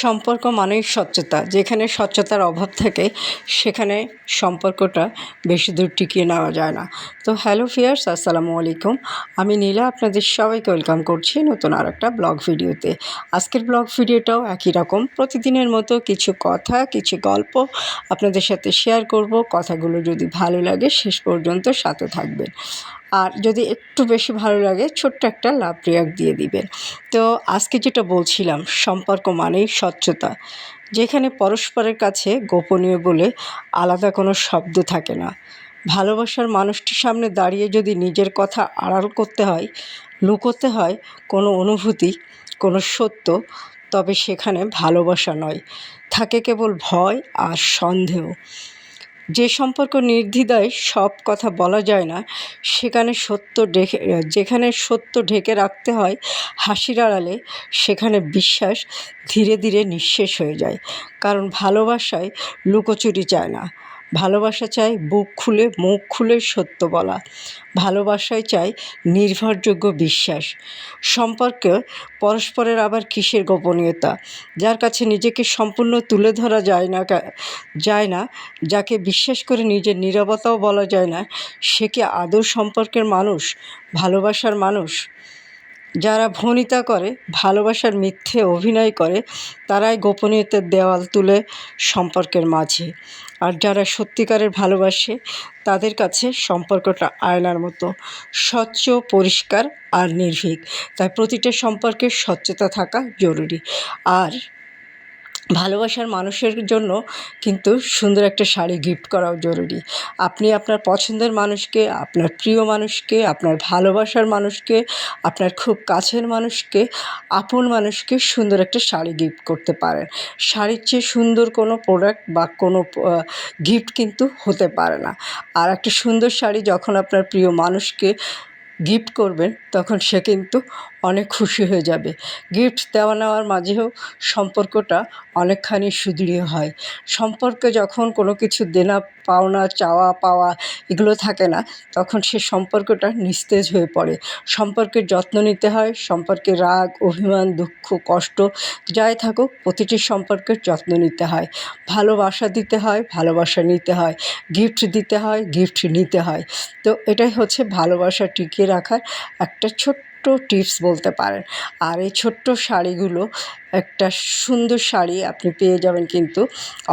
সম্পর্ক মানেই স্বচ্ছতা। যেখানে স্বচ্ছতার অভাব থাকে, সেখানে সম্পর্কটা বেশি দূর টিকিয়ে নেওয়া যায় না। তো হ্যালো ফিয়ার্স, আসসালামু আলাইকুম। আমি নীলা, আপনাদের সবাইকে ওয়েলকাম করছি নতুন আর একটা ব্লগ ভিডিওতে। আজকের ব্লগ ভিডিওটাও একই রকম। প্রতিদিনের মতো কিছু কথা, কিছু গল্প আপনাদের সাথে শেয়ার করব। কথাগুলো যদি ভালো লাগে, শেষ পর্যন্ত সাথে থাকবেন। আর যদি একটু বেশি ভালো লাগে, ছোট্ট একটা লাভ রিয়াক্ট দিয়ে দিবেন। তো আজকে যেটা বলছিলাম, সম্পর্ক মানেই স্বচ্ছতা। যেখানে পরস্পরের কাছে গোপনীয় বলে আলাদা কোনো শব্দ থাকে না। ভালোবাসার মানুষটির সামনে দাঁড়িয়ে যদি নিজের কথা আড়াল করতে হয়, লুকোতে হয় কোনো অনুভূতি, কোনো সত্য, তবে সেখানে ভালোবাসা নয়। থাকে কেবল ভয় আর সন্দেহ। যে সম্পর্ক নির্দ্বিধায় সব কথা বলা যায় না, সেখানে সত্য ঢেকে, যেখানে সত্য ঢেকে রাখতে হয় হাসির আড়ালে, সেখানে বিশ্বাস ধীরে ধীরে নিঃশেষ হয়ে যায়। কারণ ভালোবাসায় লুকোচুরি চায় না। ভালোবাসা চায় বুক খুলে মুখ খুলে সত্য বলা। ভালোবাসায় চায় নির্ভরযোগ্য বিশ্বাস। সম্পর্কে পরস্পরের আবার কিসের গোপনীয়তা? যার কাছে নিজেকে সম্পূর্ণ তুলে ধরা যায় না যায় না, যাকে বিশ্বাস করে নিজের নিরবতাও বলা যায় না, সে কি আদৌ সম্পর্কের মানুষ, ভালোবাসার মানুষ? যারা ভনিতা করে, ভালোবাসার মিথ্যে অভিনয় করে, তারাই গোপনীয়তার দেওয়াল তুলে সম্পর্কের মাঝে। আর যারা সত্যিকারের ভালোবাসে, তাদের কাছে সম্পর্কটা আয়নার মতো, স্বচ্ছ, পরিষ্কার আর নির্ভীক। তাই প্রতিটা সম্পর্কে স্বচ্ছতা থাকা জরুরি। আর ভালোবাসার মানুষের জন্য কিন্তু সুন্দর একটা শাড়ি গিফট করাও জরুরি। আপনি আপনার পছন্দের মানুষকে, আপনার প্রিয় মানুষকে, আপনার ভালোবাসার মানুষকে, আপনার খুব কাছের মানুষকে, আপন মানুষকে সুন্দর একটা শাড়ি গিফট করতে পারেন। শাড়ির চেয়ে সুন্দর কোনো প্রোডাক্ট বা কোনো গিফট কিন্তু হতে পারে না। আর একটা সুন্দর শাড়ি যখন আপনার প্রিয় মানুষকে গিফট করবেন, তখন সে কিন্তু অনেক খুশি হয়ে যাবে। গিফট দেওয়া নেওয়ার মাঝেও সম্পর্কটা অনেকখানি সুদৃঢ় হয়। সম্পর্কে যখন কোনো কিছু দেনা পাওনা, চাওয়া পাওয়া এগুলো থাকে না, তখন সে সম্পর্কটা নিস্তেজ হয়ে পড়ে। সম্পর্কের যত্ন নিতে হয়, সম্পর্কে রাগ, অভিমান, দুঃখ, কষ্ট যাই থাকুক, প্রতিটি সম্পর্কের যত্ন নিতে হয়। ভালোবাসা দিতে হয়, ভালোবাসা নিতে হয়। গিফট দিতে হয় গিফট নিতে হয়। তো এটাই হচ্ছে ভালোবাসা টিকিয়ে রাখার একটা ছোট্ট টিপস বলতে পারেন। আর এই ছোট্ট শাড়িগুলো, একটা সুন্দর শাড়ি আপনি পেয়ে যাবেন কিন্তু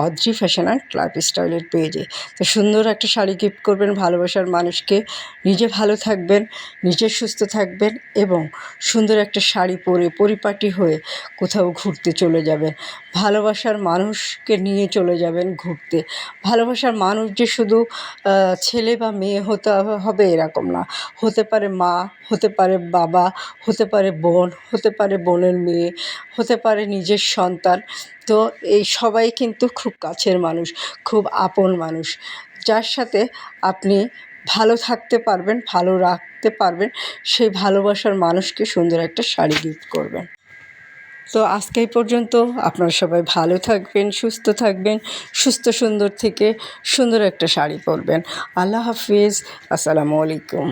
অদ্রি ফ্যাশন অ্যান্ড ক্লাব স্টাইলের পেজে। তো সুন্দর একটা শাড়ি গিফট করবেন, ভালোবাসার মানুষকে। নিজে ভালো থাকবেন, নিজে সুস্থ থাকবেন এবং সুন্দর একটা শাড়ি পরে পরিপাটি হয়ে কোথাও ঘুরতে চলে যাবেন। ভালোবাসার মানুষকে নিয়ে চলে যাবেন ঘুরতে। ভালোবাসার মানুষ যে শুধু ছেলে বা মেয়ে হতে হবে এরকম না। হতে পারে মা, হতে পারে বাবা, হতে পারে বোন, হতে পারে বোনের মেয়ে, হতে পারে নিজের সন্তান। তো এই সবাই কিন্তু খুব কাছের মানুষ, খুব আপন মানুষ। যার সাথে আপনি ভালো থাকতে পারবেন, ভালো রাখতে পারবেন, সেই ভালোবাসার মানুষকে সুন্দর একটা শাড়ি গিফট করবেন। তো আজকে পর্যন্ত আপনারা সবাই ভালো থাকবেন, সুস্থ থাকবেন, সুস্থ সুন্দর থেকে সুন্দর একটা শাড়ি পরবেন। আল্লাহ হাফিজ, আসসালামু আলাইকুম।